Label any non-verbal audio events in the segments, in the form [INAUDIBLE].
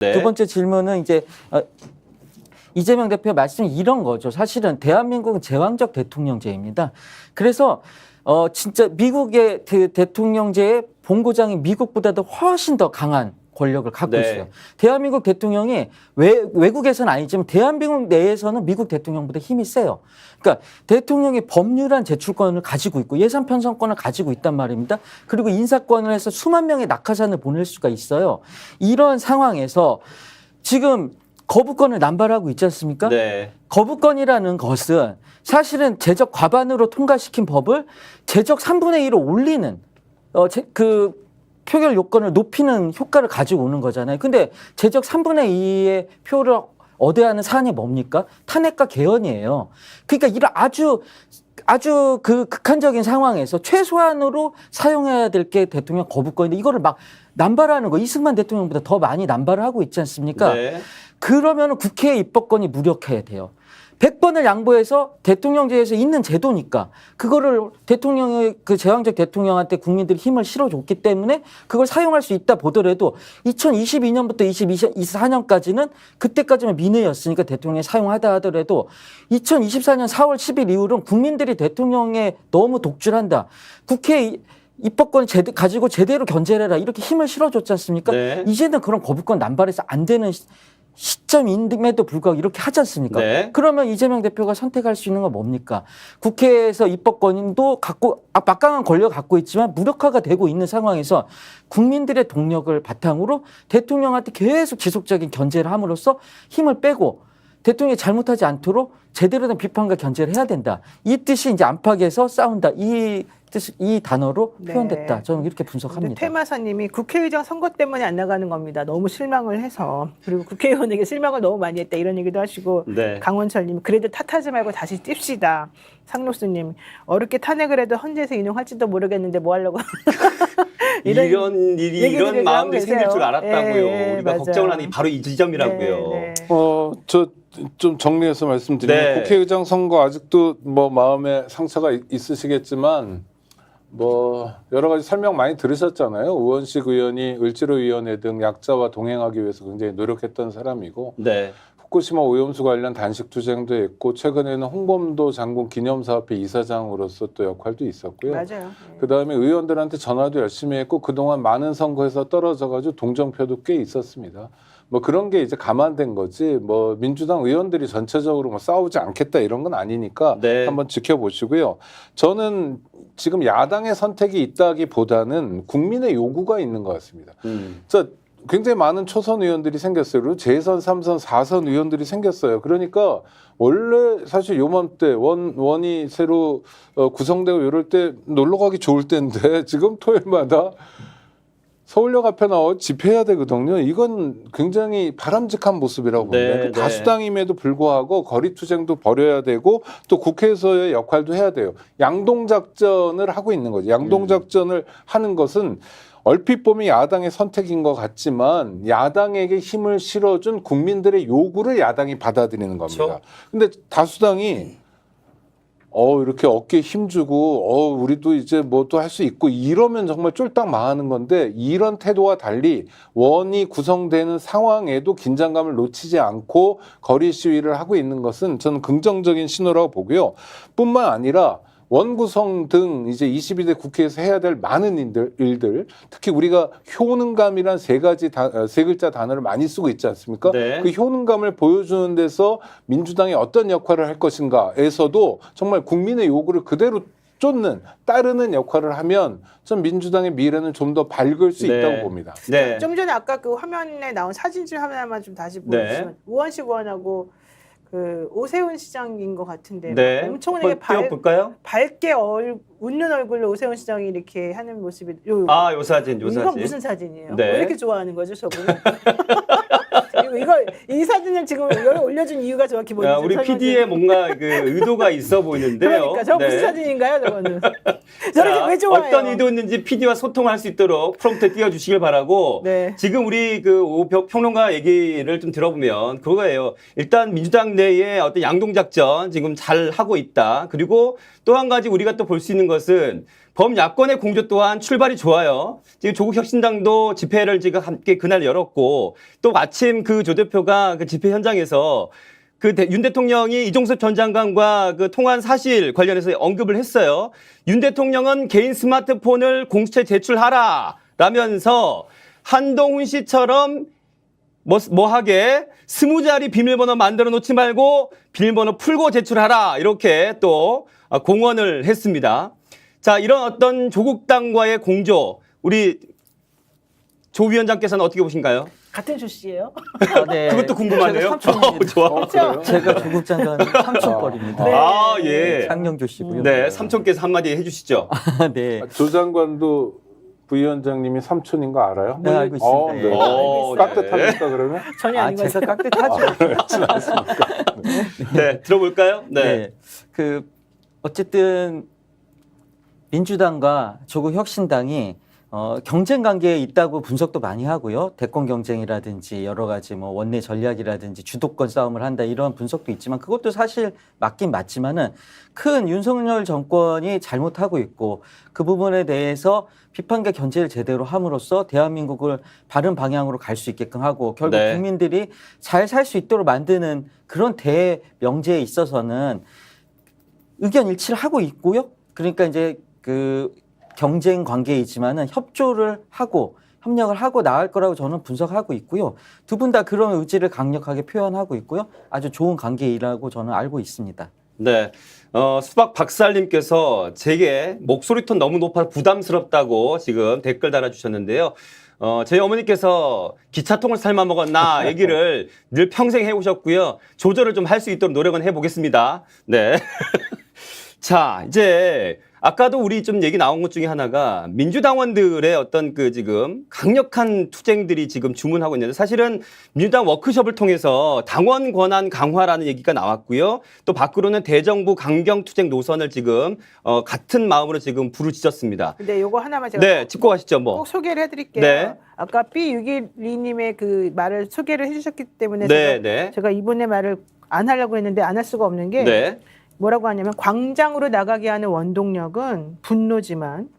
네. 두 번째 질문은 이제 어, 이재명 대표 말씀이 이런 거죠. 사실은 대한민국은 제왕적 대통령제입니다. 그래서 어 진짜 미국의 그 대통령제의 본고장이 미국보다도 훨씬 더 강한 권력을 갖고 네. 있어요. 대한민국 대통령이 외, 외국에서는 아니지만 대한민국 내에서는 미국 대통령보다 힘이 세요. 그러니까 대통령이 법률안 제출권을 가지고 있고 예산 편성권을 가지고 있단 말입니다. 그리고 인사권을 해서 수만 명의 낙하산을 보낼 수가 있어요. 이런 상황에서 지금 거부권을 남발하고 있지 않습니까? 네. 거부권이라는 것은 사실은 제적 과반으로 통과시킨 법을 제적 3분의 1로 올리는 어, 제, 그 표결 요건을 높이는 효과를 가지고 오는 거잖아요. 근데 제적 3분의 2의 표를 얻어야 하는 사안이 뭡니까? 탄핵과 개헌이에요. 그러니까 이런 아주 아주 그 극한적인 상황에서 최소한으로 사용해야 될 게 대통령 거부권인데 이거를 막 남발하는 거 이승만 대통령보다 더 많이 남발을 하고 있지 않습니까? 네. 그러면 국회의 입법권이 무력해야 돼요. 100번을 양보해서 대통령제에서 있는 제도니까 그거를 대통령의 그 제왕적 대통령한테 국민들이 힘을 실어줬기 때문에 그걸 사용할 수 있다 보더라도 2022년부터 2024년까지는 그때까지만 민의였으니까 대통령이 사용하다 하더라도 2024년 4월 10일 이후로는 국민들이 대통령에 너무 독주한다. 국회 입법권 제대, 가지고 제대로 견제를 해라 이렇게 힘을 실어줬지 않습니까? 네. 이제는 그런 거부권 남발해서 안 되는 시- 시점임에도 불구하고 이렇게 하지 않습니까? 네. 그러면 이재명 대표가 선택할 수 있는 건 뭡니까? 국회에서 입법권도 갖고 아, 막강한 권력을 갖고 있지만 무력화가 되고 있는 상황에서 국민들의 동력을 바탕으로 대통령한테 계속 지속적인 견제를 함으로써 힘을 빼고 대통령이 잘못하지 않도록 제대로 된 비판과 견제를 해야 된다. 이 뜻이 이제 안팎에서 싸운다. 이 뜻, 이 단어로 네. 표현됐다. 저는 이렇게 분석합니다. 퇴마사님이 국회의장 선거 때문에 안 나가는 겁니다. 너무 실망을 해서 그리고 국회의원에게 실망을 너무 많이 했다 이런 얘기도 하시고 네. 강원철님 그래도 탓하지 말고 다시 찝시다. 상록수님 어렵게 탄핵을 해도 헌재에서 인용할지도 모르겠는데 뭐 하려고 [LAUGHS] 이런, 이런 일이 이런 마음이 생길. 줄 알았다고요. 예, 우리가 맞아요. 걱정을 하는 게 바로 이 지점이라고요. 네, 네. 어, 저 좀 정리해서 말씀드리면 네. 국회의장 선거 아직도 뭐 마음에 상처가 있- 있으시겠지만 뭐 여러 가지 설명 많이 들으셨잖아요. 우원식 의원이 을지로위원회 등 약자와 동행하기 위해서 굉장히 노력했던 사람이고 네. 후쿠시마 오염수 관련 단식 투쟁도 했고 최근에는 홍범도 장군 기념사업회 이사장으로서 또 역할도 있었고요. 맞아요. 그 다음에 의원들한테 전화도 열심히 했고 그동안 많은 선거에서 떨어져가지고 동정표도 꽤 있었습니다. 뭐 그런 게 이제 감안된 거지 뭐 민주당 의원들이 전체적으로 뭐 싸우지 않겠다 이런 건 아니니까 네. 한번 지켜보시고요. 저는 지금 야당의 선택이 있다기보다는 국민의 요구가 있는 것 같습니다. 음. 자, 굉장히 많은 초선 의원들이 생겼어요. 그리고 재선, 삼선, 사선 의원들이 생겼어요. 그러니까 원래 사실 요맘때 원 원이 새로 어, 구성되고 이럴 때 놀러 가기 좋을 때인데 [LAUGHS] 지금 토요일마다 서울역 앞에 나와 집회해야 되거든요. 이건 굉장히 바람직한 모습이라고 네, 봅니다. 그 네. 다수당임에도 불구하고 거리 투쟁도 벌여야 되고 또 국회에서의 역할도 해야 돼요. 양동 작전을 하고 있는 거죠. 양동 음. 작전을 하는 것은 얼핏 보면 야당의 선택인 것 같지만 야당에게 힘을 실어준 국민들의 요구를 야당이 받아들이는 겁니다. 그렇죠. 근데 다수당이 어 이렇게 어깨에 힘주고 어 우리도 이제 뭐 또 할 수 있고 이러면 정말 쫄딱 망하는 건데 이런 태도와 달리 원이 구성되는 상황에도 긴장감을 놓치지 않고 거리 시위를 하고 있는 것은 저는 긍정적인 신호라고 보고요. 뿐만 아니라 원 구성 등 이제 22대 국회에서 해야 될 많은 일들, 일들 특히 우리가 효능감이란 세 가지 다, 어, 세 글자 단어를 많이 쓰고 있지 않습니까? 네. 그 효능감을 보여주는 데서 민주당이 어떤 역할을 할 것인가에서도 정말 국민의 요구를 그대로 쫓는 따르는 역할을 하면 전 민주당의 미래는 좀 더 밝을 수 네. 있다고 봅니다. 네. 좀 전에 아까 그 화면에 나온 사진 중 하나만 좀 다시 네. 보여주시면 우원식 의원하고 그 오세훈 시장인 것 같은데 네. 엄청나게 밝, 띄워볼까요? 밝게 얼, 웃는 얼굴로 오세훈 시장이 이렇게 하는 모습이 요, 아, 요 사진, 요 이건 사진. 무슨 사진이에요? 네. 왜 이렇게 좋아하는 거죠, 저분은? [LAUGHS] 이거, 이 사진을 지금 여기 올려준 이유가 정확히 뭔지 야, 좀 우리 PD의 뭔가 그 의도가 있어 보이는데요. 그러니까 저 무슨 네. 사진인가요, 저거는? [LAUGHS] 저렇게 자, 왜 좋아해요? 어떤 의도였는지 PD와 소통할 수 있도록 프롬프트 띄워주시길 바라고 네. 지금 우리 그 평론가 얘기를 좀 들어보면 그거예요. 일단 민주당 내에 어떤 양동 작전 지금 잘 하고 있다. 그리고 또 한 가지 우리가 또 볼 수 있는 것은 범야권의 공조 또한 출발이 좋아요. 지금 조국 혁신당도 집회를 지금 함께 그날 열었고 또 마침 그 조 대표가 그 집회 현장에서 그윤 대통령이 이종섭 전 장관과 그 통화한 사실 관련해서 언급을 했어요. 윤 대통령은 개인 스마트폰을 공수처에 제출하라 라면서 한동훈 씨처럼 뭐, 뭐 하게 스무 자리 비밀번호 만들어 놓지 말고 비밀번호 풀고 제출하라 이렇게 또 아, 공언을 했습니다. 자 이런 어떤 조국 당과의 공조 우리 조 위원장께서는 어떻게 보신가요? 같은 조씨예요? 아, 네. [LAUGHS] 그것도 궁금하네요. 어, 좋아. 어, 그래요? 제가 조국 장관 삼촌뻘입니다. 네. 아 예. 상영조 씨고요. 네 삼촌께서 한마디 해주시죠. 네. 아, 조 장관도 부위원장님이 삼촌인 거 알아요? 네, 알고 있습니다. 어, 네. 예. 어, 깍듯합니까 그러면? 전혀 아, 것 제가. 깍듯하죠. [LAUGHS] 네 들어볼까요? 네. 네. 그 어쨌든 민주당과 조국 혁신당이 어, 경쟁 관계에 있다고 분석도 많이 하고요. 대권 경쟁이라든지 여러 가지 뭐 원내 전략이라든지 주도권 싸움을 한다 이런 분석도 있지만 그것도 사실 맞긴 맞지만은 큰 윤석열 정권이 잘못하고 있고 그 부분에 대해서 비판과 견제를 제대로 함으로써 대한민국을 바른 방향으로 갈 수 있게끔 하고 결국 네. 국민들이 잘 살 수 있도록 만드는 그런 대명제에 있어서는 의견 일치를 하고 있고요. 그러니까 이제 그 경쟁 관계이지만은 협조를 하고 협력을 하고 나갈 거라고 저는 분석하고 있고요. 두 분 다 그런 의지를 강력하게 표현하고 있고요. 아주 좋은 관계이라고 저는 알고 있습니다. 네. 어, 수박 박살님께서 제게 목소리 톤 너무 높아 부담스럽다고 지금 댓글 달아주셨는데요. 어, 저희 어머니께서 기차통을 삶아 먹었나 [LAUGHS] 얘기를 늘 평생 해오셨고요. 조절을 좀 할 수 있도록 노력은 해보겠습니다. 네. [LAUGHS] 자, 이제 아까도 우리 좀 얘기 나온 것 중에 하나가 민주당원들의 어떤 그 지금 강력한 투쟁들이 지금 주문하고 있는데 사실은 민주당 워크숍을 통해서 당원 권한 강화라는 얘기가 나왔고요. 또 밖으로는 대정부 강경 투쟁 노선을 지금 어, 같은 마음으로 지금 부르짖었습니다. 근데 요거 하나만 제가 네, 짚고 가시죠, 뭐. 꼭 소개를 해드릴게요. 네. 아까 B612님의 그 말을 소개를 해주셨기 때문에 네, 제가, 네. 제가 이분의 말을 안 하려고 했는데 안 할 수가 없는 게 네. 뭐라고 하냐면 광장으로 나가게 하는 원동력은 분노지만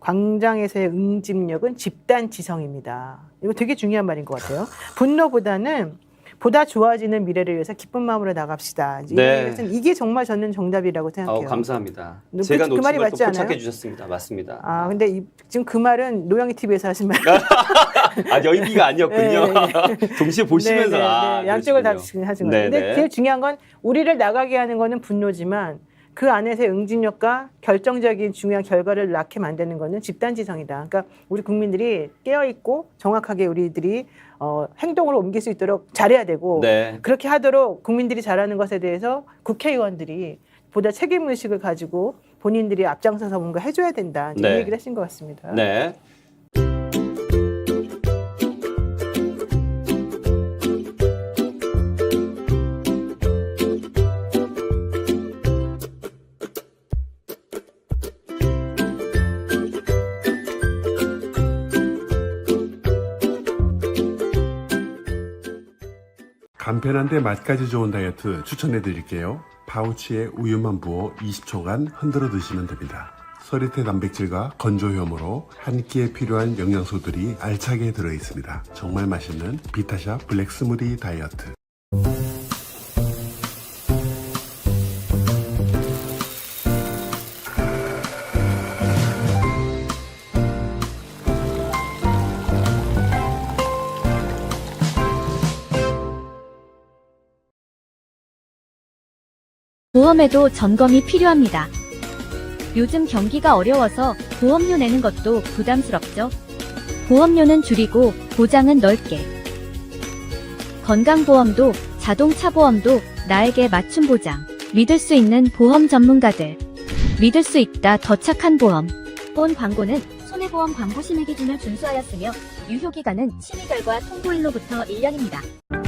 광장에서의 응집력은 집단 지성입니다. 이거 되게 중요한 말인 것 같아요. 분노보다는 보다 좋아지는 미래를 위해서 기쁜 마음으로 나갑시다. 이제 네. 이것은 이게 정말 저는 정답이라고 생각해요. 어, 감사합니다. 그- 제가 그 놓친 말이 맞지 않아요? 포착해 주셨습니다. 맞습니다. 아 근데 이, 지금 그 말은 노영희 TV에서 하신 말. [LAUGHS] 아, 여의비가 아니었군요. 네, [LAUGHS] 동시에 보시면서 네, 네, 아, 네. 양쪽을 다 하신 네, 거예요. 근데 네. 제일 중요한 건 우리를 나가게 하는 거는 분노지만 그 안에서의 응집력과 결정적인 중요한 결과를 낳게 만드는 거는 집단지성이다. 그러니까 우리 국민들이 깨어 있고 정확하게 우리들이 어, 행동으로 옮길 수 있도록 잘해야 되고 네. 그렇게 하도록 국민들이 잘하는 것에 대해서 국회의원들이 보다 책임 의식을 가지고 본인들이 앞장서서 뭔가 해줘야 된다. 네. 이 얘기를 하신 것 같습니다. 네. 간편한데 맛까지 좋은 다이어트 추천해 드릴게요. 파우치에 우유만 부어 20초간 흔들어 드시면 됩니다. 서리태 단백질과 건조효모로 한 끼에 필요한 영양소들이 알차게 들어 있습니다. 정말 맛있는 비타샵 블랙 스무디 다이어트. 보험에도 점검이 필요합니다. 요즘 경기가 어려워서 보험료 내는 것도 부담스럽죠. 보험료는 줄이고 보장은 넓게. 건강보험도 자동차 보험도 나에게 맞춤 보장. 믿을 수 있는 보험 전문가들. 믿을 수 있다 더 착한 보험. 본 광고는 손해보험 광고 심의 기준을 준수하였으며 유효 기간은 심의 결과 통보일로부터 1년입니다.